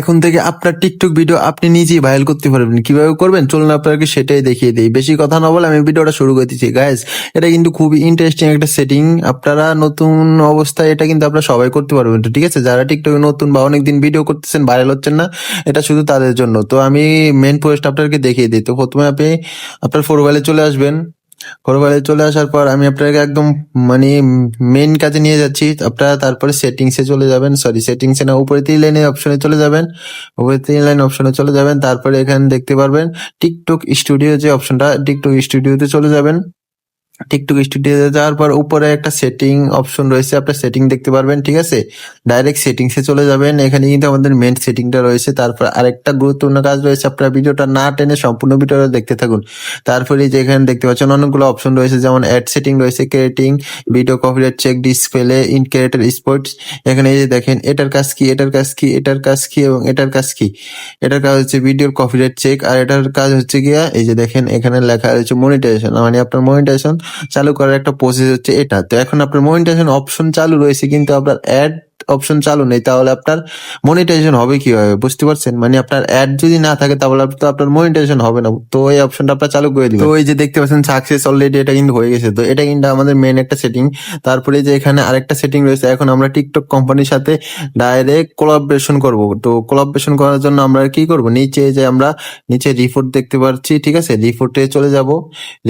এখন থেকে আপনার টিকটক ভিডিও আপনি নিজেই ভাইরাল করতে পারবেন। কীভাবে করবেন? চলুন আপনাকে সেটাই দেখিয়ে দিই। বেশি কথা না বলে আমি ভিডিওটা শুরু করে দিচ্ছি গাইজ এটা কিন্তু খুবই ইন্টারেস্টিং একটা সেটিং আপনারা নতুন অবস্থায় এটা কিন্তু আপনারা সবাই করতে পারবেন ঠিক আছে? যারা টিকটকে নতুন বা অনেকদিন ভিডিও করতেছেন ভাইরাল হচ্ছেন না, এটা শুধু তাদের জন্য। তো আমি মেন পোস্ট আপনাকে দেখিয়ে দিই। তো প্রথমে আপনি আপনার প্রোফাইলে চলে আসবেন। প্রোফাইলে চলে আসার পর আমি আপনাকে একদম মানে মেন কাজে নিয়ে যাচ্ছি। আপনারা তারপরে সেটিংসে চলে যাবেন সরি সেটিংসে না উপরে তিন লাইনের অপশনে চলে যাবেন। উপরে তিন লাইন অপশনে চলে যাবেন, তারপরে এখানে দেখতে পারবেন টিকটক স্টুডিও যে অপশনটা টিকটক স্টুডিওতে চলে যাবেন। টিকটক স্টুডিওতে যাওয়ার পর উপরে একটা সেটিং অপশন রয়েছে আপনার সেটিং দেখতে পারবেন, ঠিক আছে? ডাইরেক্ট সেটিংসে চলে যাবেন, এখানে কিন্তু আমাদের মেন সেটিংটা রয়েছে, তারপর আরেকটা গুরুত্বপূর্ণ কাজ রয়েছে, আপনার ভিডিওটা না টেনে সম্পূর্ণ ভিডিওটা দেখতে থাকুন। তারপরে যে এখানে দেখতে পাচ্ছেন অনেকগুলো অপশন রয়েছে, যেমন অ্যাড সেটিং রয়েছে creating video copyright check display in creator sports এখানে এই যে দেখেন, এটার কাজ কি, এটার কাজ কি, এটার কাজ কি এবং এটার কাজ কি। এটার কাজ হচ্ছে ভিডিওর কপিরাইট চেক আর এটার কাজ হচ্ছে গিয়া, এই যে দেখেন, এখানে লেখা রয়েছে মনিটাইজেশন মানে আপনার মনিটাইজেশন চালু করার একটা প্রসেস হচ্ছে এটা। তো এখন আপনার মনিটাইজেশন অপশন চালু রয়েছে, কিন্তু আপনার অ্যাড অপশন চালু নেই, তাহলে আপনার মনিটাইজেশন হবে কীভাবে, বুঝতে পারছেন? মানে আপনার অ্যাড যদি না থাকে, তাহলে তো আপনার মনিটাইজেশন হবে না। তো এই অপশনটা আপনার চালু করে দিবেন। তো এই যে দেখতে পাচ্ছেন সাকসেস অলরেডি এটা কিন্তু হয়ে গেছে। তো এটা কিন্তু আমাদের মেন একটা সেটিং তারপরে যে এখানে আরেকটা সেটিং রয়েছে, এখন আমরা টিকটক কোম্পানির সাথে ডাইরেক্ট কোলাবরেশন করব। তো কোলাবরেশন করার জন্য আমরা কি করব? নিচে যে আমরা, নিচে রিপোর্ট দেখতে পাচ্ছি, ঠিক আছে? রিপোর্টে চলে যাব।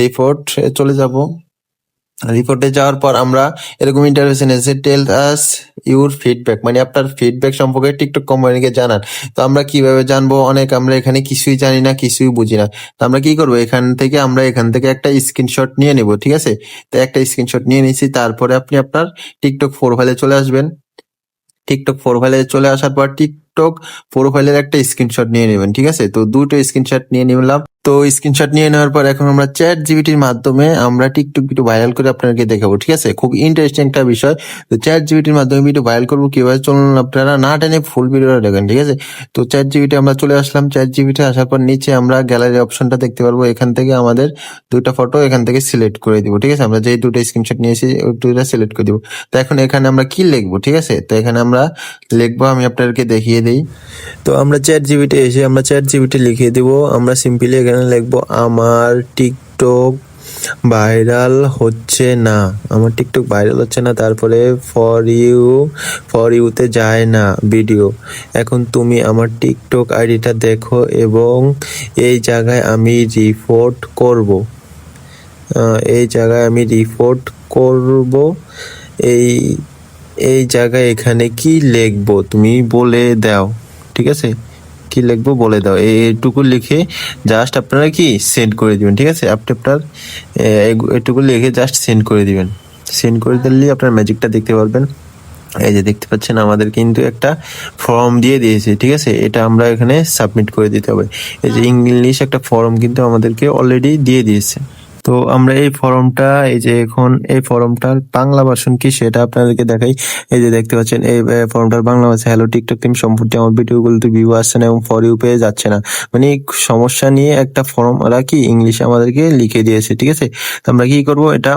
রিপোর্ট চলে যাব। রিপোর্টে যাওয়ার পর আমরা এরকম ইন্টারভেশন এসে টেল আস ইউর ফিডব্যাক মানে আপনার ফিডব্যাক সম্পর্কে টিকটক কোম্পানিকে জানান। তো আমরা কীভাবে জানব? অনেক আমরা এখানে কিছুই জানি না, কিছুই বুঝি না। তো আমরা কি করব? এখান থেকে আমরা এখান থেকে একটা স্ক্রিনশট নিয়ে নেব, ঠিক আছে? তো একটা স্ক্রিনশট নিয়ে নিয়েছি। তারপরে আপনি আপনার টিকটক প্রোফাইলে চলে আসবেন। টিকটক প্রোফাইলে চলে আসার পর টিকটক প্রোফাইলের একটা স্ক্রিনশট নিয়ে নেবেন, ঠিক আছে? তো দুটো স্ক্রিনশট নিয়ে নিলাম। তো স্ক্রিনশট নিয়ে নেওয়ার পর এখন আমরা চ্যাট জিবিটির মাধ্যমে আমরা টিকটক ভিডিও ভাইরাল করে আপনাদেরকে দেখাবো, ঠিক আছে? খুব ইন্টারেস্টিং একটা বিষয়। তো চ্যাট জিবিটির মাধ্যমে ভিডিও ভাইরাল করব কীভাবে চলুন আপনারা না টেনে ফুল ভিডিওটা দেখেন, ঠিক আছে? তো চ্যাট জিবিটি আমরা চলে আসলাম। চ্যাট জিবিটি আসার পর নিচে আমরা গ্যালারি অপশনটা দেখতে পারব। এখান থেকে আমাদের দুইটা ফটো এখান থেকে সিলেক্ট করে দিব, ঠিক আছে? আমরা যেই দুটো স্ক্রিনশট নিয়েছি দুইটা সিলেক্ট করে দিব। তো এখন এখানে আমরা কি লিখব, ঠিক আছে? তো এখানে আমরা লিখব, আমি আপনাদেরকে দেখিয়ে দিই। তো আমরা চ্যাট জিবিটি এসে আমরা চ্যাট জিবিটি লিখিয়ে দিব। আমরা সিম্পলি এখানে লিখব, আমার টিকটক ভাইরাল হচ্ছে না। আমার টিকটক ভাইরাল হচ্ছে না, তারপরে ফর ইউ ফর ইউতে যায় না। ভিডিও, এখন তুমি আমার টিকটক আইডিটা দেখো এবং এই জায়গায় আমি রিপোর্ট করব। এই জায়গায় আমি রিপোর্ট করব, এই এই জায়গায় এখানে কি লিখব তুমি বলে দাও। ঠিক আছে? কি লিখব বলে দাও। এই এইটুকু লিখে জাস্ট আপনারা কি সেন্ড করে দিবেন ঠিক আছে? আপনি আপনার এটুকু লিখে জাস্ট সেন্ড করে দিবেন। সেন্ড করে দিলে আপনার ম্যাজিকটা দেখতে পারবেন। এই যে দেখতে পাচ্ছেন আমাদের কিন্তু একটা ফর্ম দিয়ে দিয়েছে ঠিক আছে? এটা আমরা এখানে সাবমিট করে দিতে হবে। এই যে ইংলিশ একটা ফর্ম কিন্তু আমাদেরকে অলরেডি দিয়ে দিয়েছে। তো আমরা এই ফর্মটা, এই যে এখন এই ফর্মটার বাংলা ভার্সন কি সেটা আপনাদেরকে দেখাই। এই যে দেখতে পাচ্ছেন, এই ফর্মটার বাংলা ভাষা হ্যালো টিকটক টিম সম্পর্কে আমার ভিডিওগুলোতে ভিউ আসছে না এবং ফর ইউ পেয়ে যাচ্ছে না। মানে সমস্যা নিয়ে একটা ফর্ম ওরা কি ইংলিশে আমাদেরকে লিখে দিয়েছে, ঠিক আছে? তো আমরা কি করব, এটা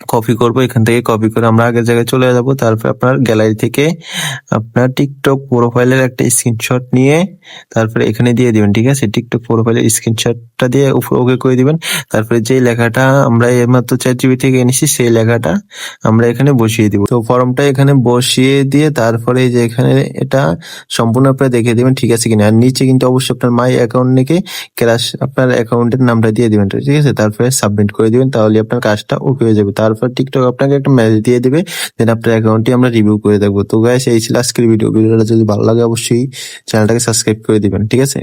কপি করব, এখান থেকে কপি করে আমরা আগের জায়গায় চলে যাব। তারপর আপনার গ্যালারি থেকে আপনার টিকটক প্রোফাইলের একটা স্ক্রিনশট নিয়ে তারপরে এখানে দিয়ে দিবেন, ঠিক আছে? টিকটক প্রোফাইলের স্ক্রিনশটটা দিয়ে ওকে করে দিবেন। তারপরে যে লেখাটা আমরা এইমাত্র চ্যাট জিবি থেকে এনেছি, সেই লেখাটা আমরা এখানে বসিয়ে দিব। তো ফর্মটা এখানে বসিয়ে দিয়ে তারপরে যে এখানে এটা সম্পূর্ণ আপনারা দেখে দিবেন, ঠিক আছে কিনা? আর নিচে কিন্তু অবশ্যই আপনার মাই অ্যাকাউন্ট থেকে ক্রাশ আপনার অ্যাকাউন্টের নামটা দিয়ে দিবেন, ঠিক আছে? তারপরে সাবমিট করে দিবেন, তাহলে আপনার কাজটা ওকে হয়ে যাবে। তারপর টিকটক আপনাকে একটা মেসেজ দিয়ে দেবে দেন আপনার অ্যাকাউন্টটি আমরা রিভিউ করে দেখব। তো গাইস এই ছিল আজকের ভিডিও ভিডিওটা যদি ভালো লাগে অবশ্যই চ্যানেলটাকে সাবস্ক্রাইব করে দিবেন, ঠিক আছে?